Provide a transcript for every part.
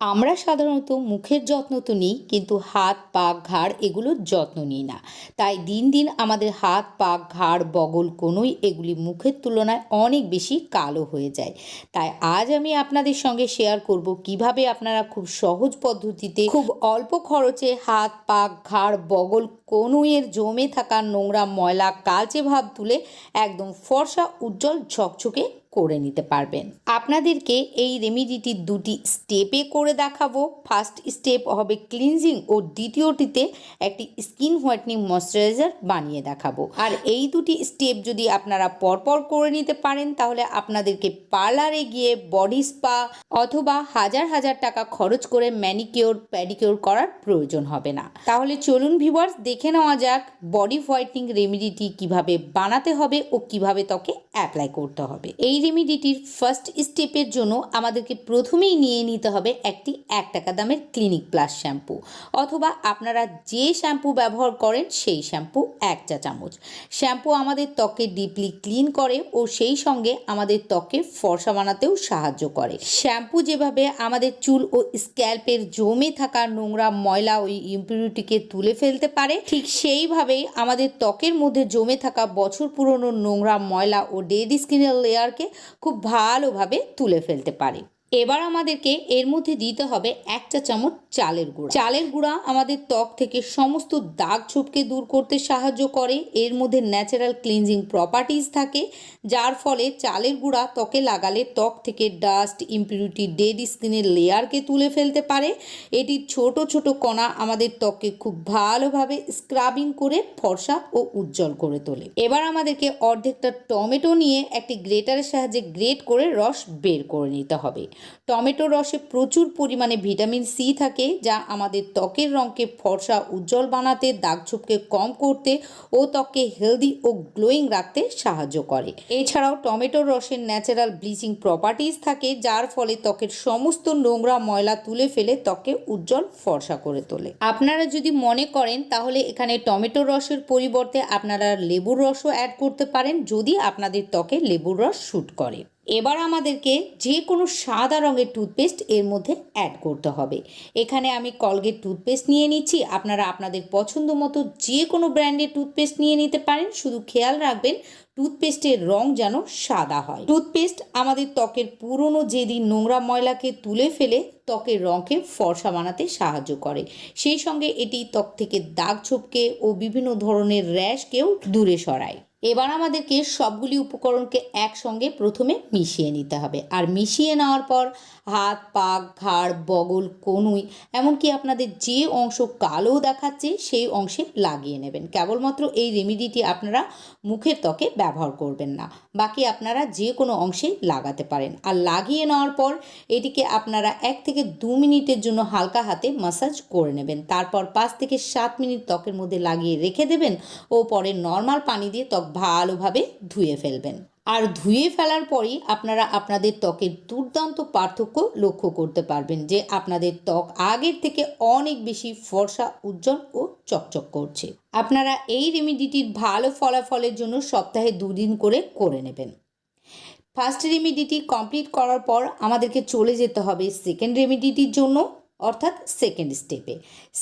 আমরা সাধারণত মুখের যত্ন তো নিই, কিন্তু হাত পা ঘাড় এগুলোর যত্ন নিই না। তাই দিন দিন আমাদের হাত পা ঘাড়, বগল কোনোই এগুলি মুখের তুলনায় অনেক বেশি কালো হয়ে যায়। তাই আজ আমি আপনাদের সঙ্গে শেয়ার করব কীভাবে আপনারা খুব সহজ পদ্ধতিতে খুব অল্প খরচে হাত পা ঘাড়, বগল কনুইয়ের জমে থাকা নোংরা ময়লা, কালচে ভাব তুলে একদম ফর্সা, উজ্জ্বল, ঝকঝকে করে নিতে পারবেন। আপনাদেরকে এই রেমিডিটি দুটি স্টেপে করে দেখাবো। ফার্স্ট স্টেপ হবে ক্লিনজিং ও দ্বিতীয়টিতে একটি স্কিন হোয়াইটনিং ময়শ্চারাইজার বানিয়ে দেখাবো। আর এই দুটি স্টেপ যদি আপনারা পরপর করে নিতে পারেন, তাহলে আপনাদেরকে পার্লারে গিয়ে বডি স্পা অথবা হাজার হাজার টাকা খরচ করে ম্যানিকিওর প্যাডিকিওর করার প্রয়োজন হবে না। তাহলে চলুন ভিউয়ার্স দেখে নেওয়া যাক বডি হোয়াইটনিং রেমিডিটি কীভাবে বানাতে হবে ও কীভাবে ত্বকে অ্যাপ্লাই করতে হবে। এই রেমিডিটির ফার্স্ট স্টেপের জন্য আমাদেরকে প্রথমেই নিয়ে নিতে হবে একটি এক টাকা দামের ক্লিনিক প্লাস শ্যাম্পু অথবা আপনারা যে শ্যাম্পু ব্যবহার করেন সেই শ্যাম্পু এক চা চামচ। শ্যাম্পু আমাদের ত্বকে ডিপলি ক্লিন করে ও সেই সঙ্গে আমাদের ত্বকে ফর্সা বানাতেও সাহায্য করে। শ্যাম্পু যেভাবে আমাদের চুল ও স্ক্যাল্পের জমে থাকা নোংরা ময়লা ওই ইম্পিউরিটিকে তুলে ফেলতে পারে, ঠিক সেইভাবেই আমাদের ত্বকের মধ্যে জমে থাকা বছর পুরনো নোংরা ময়লা ও ডেড স্কিনের লেয়ারকে খুব ভালোভাবে তুলে ফেলতে পারে। এবার আমাদেরকে এর মধ্যে দিতে হবে এক চা চামচ চালের গুঁড়া। চালের গুঁড়া আমাদের ত্বক থেকে সমস্ত দাগ ছোপকে দূর করতে সাহায্য করে। এর মধ্যে ন্যাচারাল ক্লিনজিং প্রপার্টিজ থাকে, যার ফলে চালের গুঁড়া ত্বকে লাগালে ত্বক থেকে ডাস্ট ইম্পিউরিটি ডেড স্কিনের লেয়ারকে তুলে ফেলতে পারে। এটি ছোট ছোট কণা আমাদের ত্বককে খুব ভালোভাবে স্ক্রাবিং করে ফর্সা ও উজ্জ্বল করে তোলে। এবার আমাদেরকে অর্ধেকটা টমেটো নিয়ে একটি গ্রেটারের সাহায্যে গ্রেট করে রস বের করে নিতে হবে। টমেটো রসে প্রচুর পরিমাণে ভিটামিন সি থাকে, যা আমাদের ত্বকের রঙকে ফর্সা, উজ্জ্বল বানাতে, দাগ ছোপকে কম করতে ও ত্বককে হেলদি ও গ্লোয়িং রাখতে সাহায্য করে। এছাড়াও টমেটোর রসের ন্যাচারাল ব্লিচিং প্রপার্টিজ থাকে, যার ফলে ত্বকের সমস্ত নোংরা ময়লা তুলে ফেলে ত্বককে উজ্জ্বল, ফর্সা করে তোলে। আপনারা যদি মনে করেন, তাহলে এখানে টমেটোর রসের পরিবর্তে আপনারা লেবুর রসও অ্যাড করতে পারেন, যদি আপনাদের ত্বকে লেবুর রস শ্যুট করে। এবার আমাদেরকে যে কোনো সাদা রঙের টুথপেস্ট এর মধ্যে অ্যাড করতে হবে। এখানে আমি কলগেট টুথপেস্ট নিয়ে নিচ্ছি। আপনারা আপনাদের পছন্দ মতো যে কোনো ব্র্যান্ডের টুথপেস্ট নিয়ে নিতে পারেন। শুধু খেয়াল রাখবেন, টুথপেস্টের রং যেন সাদা হয়। টুথপেস্ট আমাদের ত্বকের পুরনো যেদিন নোংরা ময়লাকে তুলে ফেলে ত্বকের রঙকে ফর্সা বানাতে সাহায্য করে। সেই সঙ্গে এটি ত্বক থেকে দাগ ছোপকে ও বিভিন্ন ধরনের র্যাশকেও দূরে সরায়। এবার আমাদেরকে সবগুলি উপকরণকে একসঙ্গে প্রথমে মিশিয়ে নিতে হবে। আর মিশিয়ে নেওয়ার পর হাত পা ঘাড়, বগল, কনুই, এমনকি আপনাদের যে অংশ কালো দেখাচ্ছে সেই অংশে লাগিয়ে নেবেন। কেবলমাত্র এই রেমিডিটি আপনারা মুখের ত্বকে ব্যবহার করবেন না। বাকি আপনারা যে কোনো অংশে লাগাতে পারেন। আর লাগিয়ে নেওয়ার পর এটিকে আপনারা এক থেকে দু মিনিটের জন্য হালকা হাতে মাসাজ করে নেবেন। তারপর পাঁচ থেকে সাত মিনিট ত্বকের মধ্যে লাগিয়ে রেখে দেবেন ও পরে নর্মাল পানি দিয়ে ত্বক ভালোভাবে ধুয়ে ফেলবেন। আর ধুয়ে ফেলার পরই আপনারা আপনাদের ত্বকের দুর্দান্ত পার্থক্য লক্ষ্য করতে পারবেন যে আপনাদের ত্বক আগের থেকে অনেক বেশি ফর্সা, উজ্জ্বল ও চকচক করছে। আপনারা এই রেমিডিটির ভালো ফলাফলের জন্য সপ্তাহে দুদিন করে করে নেবেন। ফার্স্ট রেমিডিটি কমপ্লিট করার পর আমাদেরকে চলে যেতে হবে সেকেন্ড রেমিডিটির জন্য। অর্থাৎ সেকেন্ড স্টেপে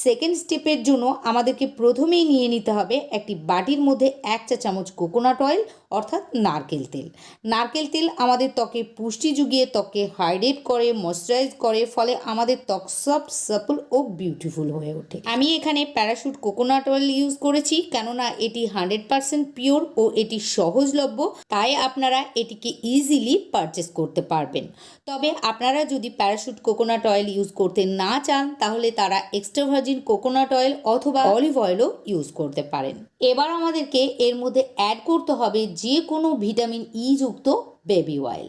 সেকেন্ড স্টেপের জন্য আমাদেরকে প্রথমেই নিয়ে নিতে হবে একটি বাটির মধ্যে এক চা চামচ কোকোনাট অয়েল অর্থাৎ নারকেল তেল। নারকেল তেল আমাদের ত্বকে পুষ্টি যুগিয়ে ত্বককে হাইড্রেট করে ময়শ্চারাইজ করে, ফলে আমাদের ত্বক সফট সাপল ও বিউটিফুল হয়ে ওঠে। আমি এখানে প্যারাশুট কোকোনাট অয়েল ইউজ করেছি, কেননা এটি হান্ড্রেড পারসেন্ট পিওর ও এটি সহজলভ্য, তাই আপনারা এটিকে ইজিলি পারচেস করতে পারবেন। তবে আপনারা যদি প্যারাশুট কোকোনাট অয়েল ইউজ করতে না চান, তাহলে তারা এক্সট্রা ভার্জিন কোকোনাট অয়েল অথবা অলিভ অয়েলও ইউজ করতে পারেন। এবার আমাদেরকে এর মধ্যে অ্যাড করতে হবে যে কোনো ভিটামিন ই যুক্ত বেবি অয়েল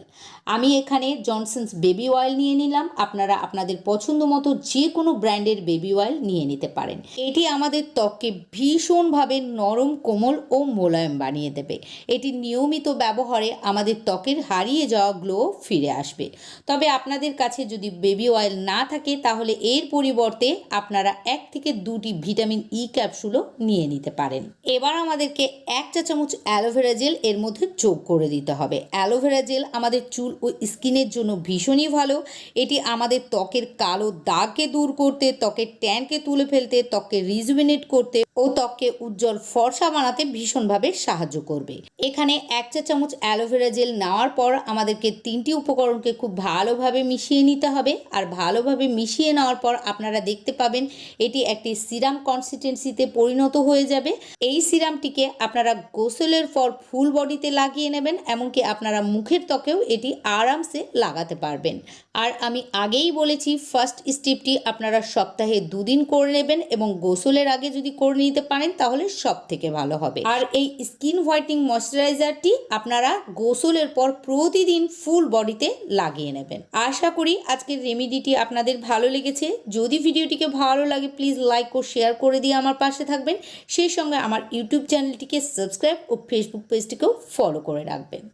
আমি এখানে জনসন্স বেবি অয়েল নিয়ে নিলাম। আপনারা আপনাদের পছন্দ মতো যে কোনো ব্র্যান্ডের বেবি অয়েল নিয়ে নিতে পারেন। এটি আমাদের ত্বককে ভীষণভাবে নরম, কোমল ও মোলায়েম বানিয়ে দেবে। এটি নিয়মিত ব্যবহারে আমাদের ত্বকের হারিয়ে যাওয়া গ্লো ফিরে আসবে। তবে আপনাদের কাছে যদি বেবি অয়েল না থাকে, তাহলে এর পরিবর্তে আপনারা এক থেকে দুটি ভিটামিন ই ক্যাপসুলও নিয়ে নিতে পারেন। এবার আমাদেরকে এক চা চামচ অ্যালোভেরা জেল এর মধ্যে যোগ করে দিতে হবে। অ্যালোভেরা জেল আমাদের চুল ও স্কিনের জন্য ভীষণই ভালো। এটি আমাদের ত্বকের কালো দাগকে দূর করতে, ত্বকের ট্যানকে তুলে ফেলতে, ত্বককে রিজুভিনেট করতে ও ত্বককে উজ্জ্বল ফর্সা বানাতে ভীষণভাবে সাহায্য করবে। এখানে এক চা চামচ অ্যালোভেরা জেল নেওয়ার পর আমাদেরকে তিনটি উপকরণকে খুব ভালোভাবে মিশিয়ে নিতে হবে। আর ভালোভাবে মিশিয়ে নেওয়ার পর আপনারা দেখতে পাবেন এটি একটি সিরাম কনসিস্টেন্সিতে পরিণত হয়ে যাবে। এই সিরামটিকে আপনারা গোসলের পর ফুল বডিতে লাগিয়ে নেবেন, এমনকি আপনারা মুখের ত্বকেও এটি আরামসে লাগাতে পারবেন। আর আমি আগেই বলেছি ফার্স্ট স্টেপটি আপনারা সপ্তাহে দুদিন করে নেবেন এবং গোসলের আগে যদি করে নিতে পারেন, তাহলে সব থেকে ভালো হবে। আর এই স্কিন হোয়াইটনিং ময়শ্চারাইজারটি আপনারা গোসলের পর প্রতিদিন ফুল বডিতে লাগিয়ে নেবেন। আশা করি আজকের রেমিডিটি আপনাদের ভালো লেগেছে। যদি ভিডিওটিকে ভালো লাগে প্লিজ লাইক ও শেয়ার করে দিয়ে আমার পাশে থাকবেন। সেই সঙ্গে আমার ইউটিউব চ্যানেলটিকে সাবস্ক্রাইব ও ফেসবুক পেজটিকেও ফলো করে রাখবেন।